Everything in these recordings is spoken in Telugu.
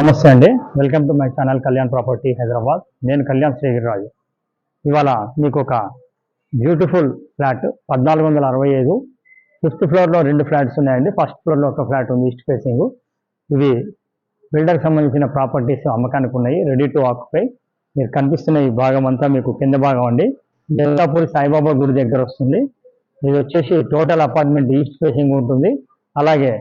నమస్తే అండి. Welcome to my channel Kalyan property Hyderabad నేను కళ్యాణ్ శ్రీగిరిరాజు. ఇవాళ మీకు ఒక బ్యూటిఫుల్ ఫ్లాట్ పద్నాలుగు వందల అరవై ఐదు. ఫిఫ్త్ ఫ్లోర్లో రెండు ఫ్లాట్స్ ఉన్నాయండి. ఫస్ట్ ఫ్లోర్లో ఒక ఫ్లాట్ ఉంది ఈస్ట్ ఫేసింగ్ ఇవి బిల్డర్కి సంబంధించిన ప్రాపర్టీస్ అమ్మకానికి ఉన్నాయి రెడీ టు ఆక్యుపై మీరు కనిపిస్తున్న ఈ భాగం అంతా మీకు కింద భాగం అండి. జల్లాపూరి సాయిబాబా గుడి దగ్గర వస్తుంది. ఇది వచ్చేసి టోటల్ అపార్ట్మెంట్ ఈస్ట్ ఫేసింగ్ ఉంటుంది. అలాగే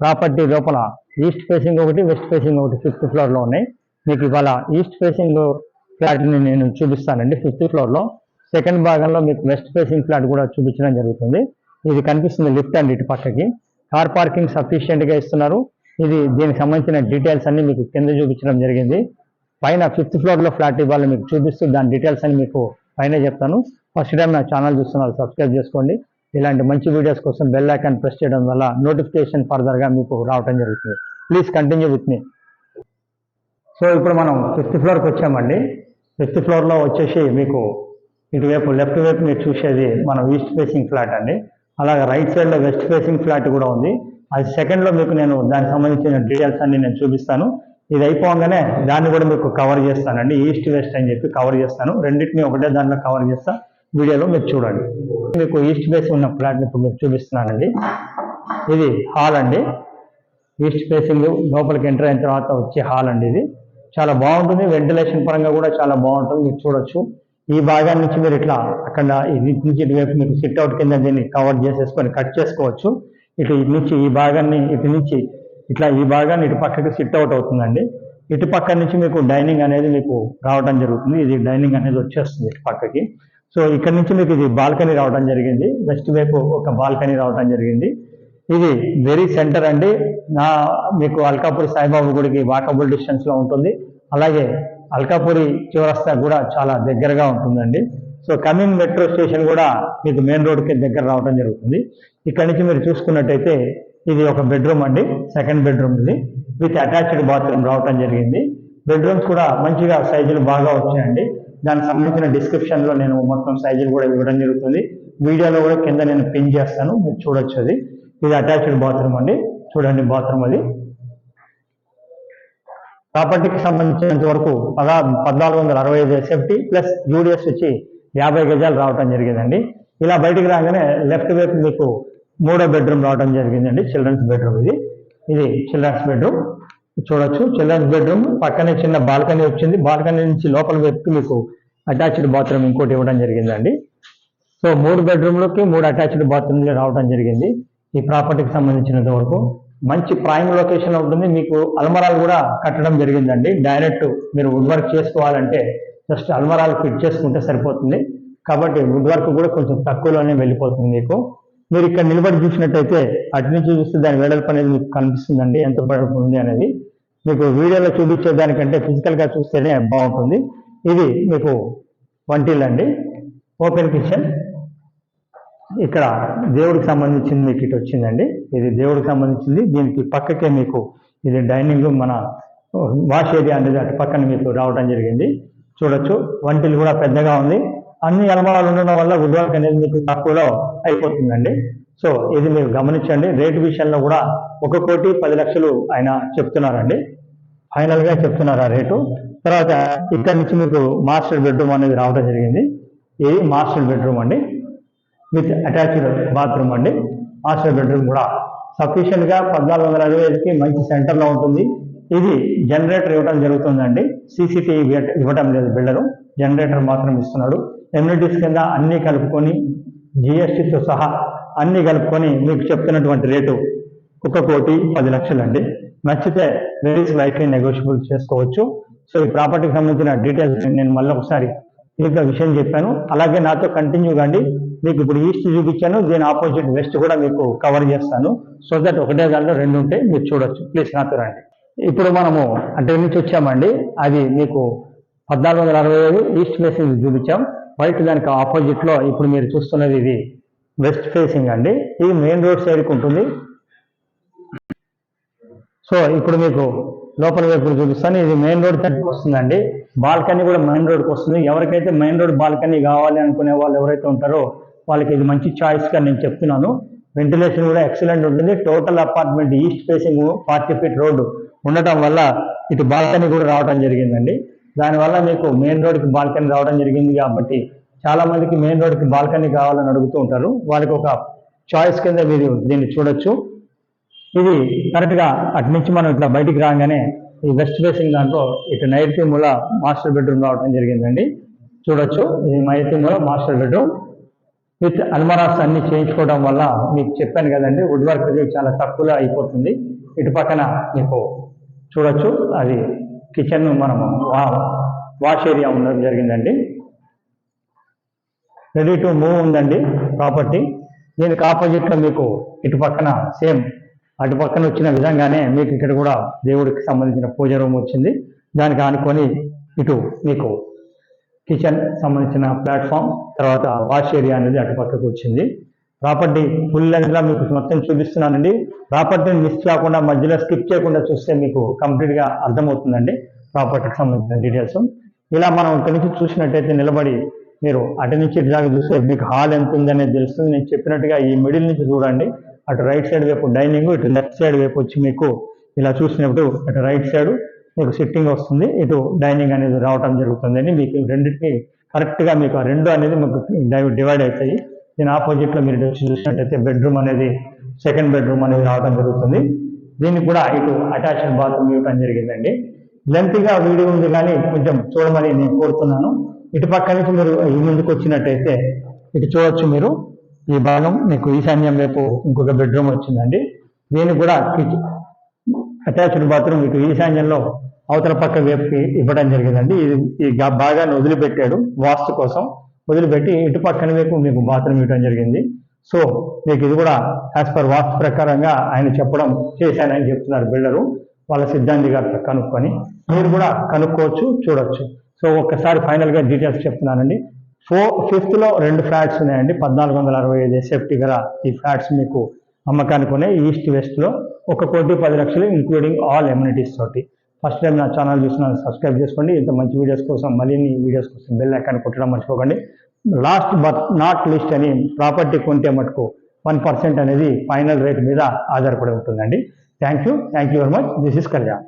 ప్రాపర్టీ లోపల ఈస్ట్ ఫేసింగ్ ఒకటి వెస్ట్ ఫేసింగ్ ఒకటి ఫిఫ్త్ ఫ్లోర్లో ఉన్నాయి. మీకు ఇవాళ ఈస్ట్ ఫేసింగ్ ఫ్లాట్ని నేను చూపిస్తానండి ఫిఫ్త్ ఫ్లోర్లో సెకండ్ భాగంలో మీకు వెస్ట్ ఫేసింగ్ ఫ్లాట్ కూడా చూపించడం జరుగుతుంది. ఇది కనిపిస్తుంది లిఫ్ట్ అండ్ ఇటు పక్కకి. కార్ పార్కింగ్ సఫిషియెంట్గా ఇస్తున్నారు. ఇది దీనికి సంబంధించిన డీటెయిల్స్ అన్ని మీకు కింద చూపించడం జరిగింది. పైన ఫిఫ్త్ ఫ్లోర్లో ఫ్లాట్ ఇవ్వాలి మీకు చూపిస్తూ దాని డీటెయిల్స్ అని మీకు పైన చెప్తాను. ఫస్ట్ టైం నా ఛానల్ చూస్తున్నారు సబ్స్క్రైబ్ చేసుకోండి. ఇలాంటి మంచి వీడియోస్ కోసం బెల్ ఐకాన్ ప్రెస్ చేయడం వల్ల నోటిఫికేషన్ ఫర్దర్గా మీకు రావటం జరుగుతుంది. Please continue with me so ఇప్పుడు మనం ఫిఫ్త్ ఫ్లోర్కి వచ్చామండి. ఫిఫ్త్ ఫ్లోర్లో వచ్చేసి మీకు ఇటువైపు లెఫ్ట్ వైపు మీరు చూసేది మనం ఈస్ట్ ఫేసింగ్ ఫ్లాట్ అండి. అలాగే రైట్ సైడ్లో వెస్ట్ ఫేసింగ్ ఫ్లాట్ కూడా ఉంది. అది సెకండ్లో మీకు నేను దానికి సంబంధించిన డీటెయిల్స్ అన్ని నేను చూపిస్తాను. ఇది అయిపోగానే దాన్ని కూడా మీకు కవర్ చేస్తానండి. ఈస్ట్ వెస్ట్ అని చెప్పి కవర్ చేస్తాను. రెండింటిని ఒకటే దాంట్లో కవర్ చేస్తా. వీడియోలో మీరు చూడండి. మీకు ఈస్ట్ ఫేస్ ఉన్న ఫ్లాట్ని ఇప్పుడు మీకు చూపిస్తున్నానండి. ఇది హాల్ అండి. ఈస్ట్ ఫేసింగ్ లోపలికి ఎంటర్ అయిన తర్వాత వచ్చే హాల్ అండి ఇది. చాలా బాగుంటుంది. వెంటిలేషన్ పరంగా కూడా చాలా బాగుంటుంది. మీరు చూడొచ్చు. ఈ భాగాన్ని నుంచి మీరు ఇట్లా అక్కడ ఇది నుంచి ఇటువైపు మీకు సిట్ అవుట్ కింద దీన్ని కవర్ చేసేసుకొని కట్ చేసుకోవచ్చు. ఇటు ఇటు నుంచి ఈ భాగాన్ని ఇటు నుంచి ఇట్లా ఈ భాగాన్ని ఇటు పక్కకి సిట్ అవుట్ అవుతుందండి. ఇటు పక్క నుంచి మీకు డైనింగ్ అనేది మీకు రావడం జరుగుతుంది. ఇది డైనింగ్ అనేది వచ్చేస్తుంది ఇటు పక్కకి. సో ఇక్కడ నుంచి మీకు ఇది బాల్కనీ రావడం జరిగింది. వెస్ట్ వైపు ఒక బాల్కనీ రావడం జరిగింది. ఇది వెరీ సెంటర్ అండి. నా మీకు అల్కాపూరి సాయిబాబా గుడికి వాకబుల్ డిస్టెన్స్లో ఉంటుంది. అలాగే అల్కాపూరి చివరస్తా కూడా చాలా దగ్గరగా ఉంటుందండి. సో కమింగ్ మెట్రో స్టేషన్ కూడా మీకు మెయిన్ రోడ్కి దగ్గర రావడం జరుగుతుంది. ఇక్కడ నుంచి మీరు చూసుకున్నట్టయితే ఇది ఒక బెడ్రూమ్ అండి. సెకండ్ బెడ్రూమ్ ఇది. విత్ అటాచ్డ్ బాత్రూమ్ రావటం జరిగింది. బెడ్రూమ్స్ కూడా మంచిగా సైజులు బాగా వచ్చాయండి. దానికి సంబంధించిన డిస్క్రిప్షన్లో నేను మొత్తం సైజులు కూడా ఇవ్వడం జరుగుతుంది. వీడియోలో కూడా కింద నేను పిన్ చేస్తాను. మీరు చూడొచ్చు అది. ఇది అటాచ్డ్ బాత్రూమ్ అండి. చూడండి బాత్రూమ్ అది. ప్రాపర్టీకి సంబంధించినంత వరకు పదా పద్నాలుగు వందల అరవై ఐదు సేఫ్టీ ప్లస్ యూడిఎస్ వచ్చి యాభై గజాలు రావటం జరిగిందండి. ఇలా బయటికి రాగానే లెఫ్ట్ వైపు మీకు మూడో బెడ్రూమ్ రావడం జరిగిందండి. చిల్డ్రన్స్ బెడ్రూమ్ ఇది. ఇది చిల్డ్రన్స్ బెడ్రూమ్ చూడొచ్చు. చిల్డ్రన్స్ బెడ్రూమ్ పక్కనే చిన్న బాల్కనీ వచ్చింది. బాల్కనీ నుంచి లోపల వైపుకి మీకు అటాచ్డ్ బాత్రూమ్ ఇంకోటి ఇవ్వడం జరిగిందండి. సో మూడు బెడ్రూమ్లకి మూడు అటాచ్డ్ బాత్రూమ్లు రావడం జరిగింది. ఈ ప్రాపర్టీకి సంబంధించినంత వరకు మంచి ప్రైమ్ లొకేషన్ ఉంటుంది మీకు అల్మరాలు కూడా కట్టడం జరిగిందండి. డైరెక్ట్ మీరు వుడ్ వర్క్ చేసుకోవాలంటే జస్ట్ అల్మరాలు ఫిట్ చేసుకుంటే సరిపోతుంది. కాబట్టి వుడ్ వర్క్ కూడా కొంచెం తక్కువలోనే వెళ్ళిపోతుంది మీకు. మీరు ఇక్కడ నిలబడి చూసినట్టయితే అటు నుంచి చూస్తే దాని వెడల్పు అనేది మీకు కనిపిస్తుందండి. ఎంత వెడల్పు ఉంది అనేది మీకు వీడియోలో చూపించే దానికంటే ఫిజికల్గా చూస్తేనే బాగుంటుంది. ఇది మీకు వంటిల్ అండి ఓపెన్ కిచెన్ ఇక్కడ దేవుడికి సంబంధించింది మీకు ఇటు వచ్చిందండి. ఇది దేవుడికి సంబంధించింది. దీనికి పక్కకే మీకు ఇది డైనింగ్ మన oh, వాష్ ఏరియా అనేది అటు పక్కన మీకు రావడం జరిగింది. చూడొచ్చు. వంటిల్ కూడా పెద్దగా ఉంది. అన్ని అనుభవాలు ఉండడం వల్ల ఉద్యోగం అనేది మీకు తక్కువలో అయిపోతుందండి. సో ఇది మీరు గమనించండి. రేటు విషయంలో కూడా ఒక కోటి పది లక్షలు ఆయన చెప్తున్నారండి. ఫైనల్గా చెప్తున్నారు ఆ రేటు. తర్వాత ఇక్కడ నుంచి మీకు మాస్టర్ బెడ్రూమ్ అనేది రావడం జరిగింది. ఇది మాస్టర్ బెడ్రూమ్ అండి. విత్ అటాచ్డ్ బాత్రూమ్ అండి. మాస్టర్ బెడ్రూమ్ కూడా సఫిషియెంట్గా పద్నాలుగు వందల అరవై ఐదుకి మంచి సెంటర్లో ఉంటుంది. ఇది జనరేటర్ ఇవ్వడం జరుగుతుందండి. సీసీటీవీ ఇవ్వటం లేదు బిల్డరు. జనరేటర్ మాత్రం ఇస్తున్నాడు. ఎమ్యూనిటీస్ కింద అన్నీ కలుపుకొని జిఎస్టీతో సహా అన్నీ కలుపుకొని మీకు చెప్తున్నటువంటి రేటు ఒక కోటి పది లక్షలండి. నచ్చితే వెరీస్ లైఫ్లీ నెగోషియబుల్ చేసుకోవచ్చు. సో ఈ ప్రాపర్టీకి సంబంధించిన డీటెయిల్స్ నేను మళ్ళీ ఒకసారి మీకు విషయం చెప్పాను. అలాగే నాతో కంటిన్యూ కండి. మీకు ఇప్పుడు ఈస్ట్ చూపించాను. దీని ఆపోజిట్ వెస్ట్ కూడా మీకు కవర్ చేస్తాను. సో దట్ ఒకటే దాంట్లో రెండు ఉంటే మీరు చూడొచ్చు. ప్లీజ్ నాతో రండి. ఇప్పుడు మనము అంటే నుంచి వచ్చామండి? అది మీకు పద్నాలుగు వందల అరవై ఐదు ఈస్ట్ ఫేసింగ్ చూపించాం. వైట్ దానికి ఆపోజిట్లో ఇప్పుడు మీరు చూస్తున్నది ఇది. వెస్ట్ ఫేసింగ్ అండి. ఇది మెయిన్ రోడ్ సైడ్కి ఉంటుంది. సో ఇప్పుడు మీకు లోపల వైపు చూపిస్తాను. ఇది మెయిన్ రోడ్ తట్టు వస్తుందండి. బాల్కనీ కూడా మెయిన్ రోడ్కి వస్తుంది. ఎవరికైతే మెయిన్ రోడ్ బాల్కనీ కావాలి అనుకునే వాళ్ళు ఎవరైతే ఉంటారో వాళ్ళకి ఇది మంచి చాయిస్గా నేను చెప్తున్నాను. వెంటిలేషన్ కూడా ఎక్సలెంట్ ఉంటుంది. Total apartment east facing forty feet road ఉండటం వల్ల ఇటు బాల్కనీ కూడా రావడం జరిగిందండి. దానివల్ల మీకు మెయిన్ రోడ్కి బాల్కనీ రావడం జరిగింది కాబట్టి చాలా మందికి మెయిన్ రోడ్కి బాల్కనీ కావాలని అడుగుతూ ఉంటారు. వాళ్ళకి ఒక చాయిస్ కింద మీరు దీన్ని చూడొచ్చు. ఇది కరెక్ట్గా అటు నుంచి మనం ఇట్లా బయటికి రాగానే ఈ వెస్ట్ ఫేసింగ్ దాంట్లో ఇటు నైరుతి మూల మాస్టర్ బెడ్రూమ్ రావడం జరిగిందండి. చూడొచ్చు. ఇది నైరుతి మూల మాస్టర్ బెడ్రూమ్ విత్ అల్మరాస్ అన్ని చేయించుకోవడం వల్ల మీకు చెప్పాను కదండి వుడ్ వర్క్ చాలా తక్కువలో అయిపోతుంది. ఇటు పక్కన మీకు చూడొచ్చు. అది కిచెన్ మనము వాష్ ఏరియా ఉండడం జరిగిందండి. రెడీ టు మూవ్ ఉందండి ప్రాపర్టీ. దీనికి ఆపోజిట్లో మీకు ఇటు పక్కన సేమ్ అటు పక్కన వచ్చిన విధంగానే మీకు ఇక్కడ కూడా దేవుడికి సంబంధించిన పూజ రూమ్ వచ్చింది. దానికి ఆనుకొని ఇటు మీకు కిచెన్ సంబంధించిన ప్లాట్ఫామ్ తర్వాత వాష్ ఏరియా అనేది అటు పక్కకు వచ్చింది. ప్రాపర్టీ ఫుల్ లెంగ్త్లో మీకు మొత్తం చూపిస్తున్నానండి. ప్రాపర్టీని మిస్ కాకుండా మధ్యలో స్కిప్ చేయకుండా చూస్తే మీకు కంప్లీట్గా అర్థమవుతుందండి. ప్రాపర్టీకి సంబంధించిన డీటెయిల్స్ ఇలా మనం ఇక్కడి నుంచి చూసినట్టయితే నిలబడి మీరు అటు నుంచి ఇటు దాకా చూస్తే మీకు హాల్ ఎంత ఉందనేది తెలుస్తుంది. నేను చెప్పినట్టుగా ఈ మిడిల్ నుంచి చూడండి. అటు రైట్ సైడ్ వైపు డైనింగ్ ఇటు లెఫ్ట్ సైడ్ వైపు వచ్చి మీకు ఇలా చూసినప్పుడు అటు రైట్ సైడ్ మీకు సిట్టింగ్ వస్తుంది. ఇటు డైనింగ్ అనేది రావటం జరుగుతుందని మీకు రెండింటికి కరెక్ట్గా మీకు ఆ రెండు అనేది మీకు డివైడ్ అవుతాయి. దీని ఆపోజిట్లో మీరు చూసినట్టయితే బెడ్రూమ్ అనేది సెకండ్ బెడ్రూమ్ అనేది రావడం జరుగుతుంది. దీనికి కూడా ఇటు అటాచ్డ్ బాత్రూమ్ ఇవ్వడం జరిగిందండి. లెంత్గా వీడియో ఉంది కానీ కొంచెం చూడమని నేను కోరుతున్నాను. ఇటు పక్క నుంచి మీరు ఈ ముందుకు వచ్చినట్టయితే ఇటు చూడొచ్చు మీరు. ఈ భాగం మీకు ఈశాన్యం వైపు ఇంకొక బెడ్రూమ్ వచ్చిందండి. దీనికి కూడా అటాచ్డ్ బాత్రూమ్ మీకు ఈశాన్యంలో అవతల పక్క వైపుకి ఇవ్వడం జరిగిందండి. ఇది ఈ భాగాన్ని వదిలిపెట్టాడు వాస్తు కోసం. వదిలిపెట్టి ఇటు పక్కన వైపు మీకు బాత్రూమ్ ఇవ్వడం జరిగింది. సో మీకు ఇది కూడా యాజ్ పర్ వాస్తు ప్రకారంగా ఆయన చెప్పడం చేశానని చెప్తున్నారు బిల్డరు. వాళ్ళ సిద్ధాంతి గారితో కనుక్కొని మీరు కూడా కనుక్కోవచ్చు చూడొచ్చు. సో ఒక్కసారి ఫైనల్గా డీటెయిల్స్ చెప్తున్నానండి. ఫోర్ ఫిఫ్త్లో రెండు ఫ్లాట్స్ ఉన్నాయండి. పద్నాలుగు వందల అరవై ఐదు సేఫ్టీ గల ఈ ఫ్లాట్స్ మీకు అమ్మకానికి ఉన్నాయి. ఈస్ట్ వెస్ట్లో ఒక కోటి పది లక్షలు ఇంక్లూడింగ్ ఆల్ ఎమ్యూనిటీస్ తోటి. ఫస్ట్ టైం నా ఛానల్ చూసిన సబ్స్క్రైబ్ చేసుకోండి. ఇంత మంచి వీడియోస్ కోసం మళ్ళీ వీడియోస్ కోసం బెల్ ఐకాన్ కొట్టడం మర్చిపోకండి. లాస్ట్ బట్ నాట్ లిస్ట్ అని ప్రాపర్టీ కొంటే మటుకు వన్ పర్సెంట్ అనేది ఫైనల్ రేట్ మీద ఆధారపడి ఉంటుందండి. Thank you thank you very much this is Kalyan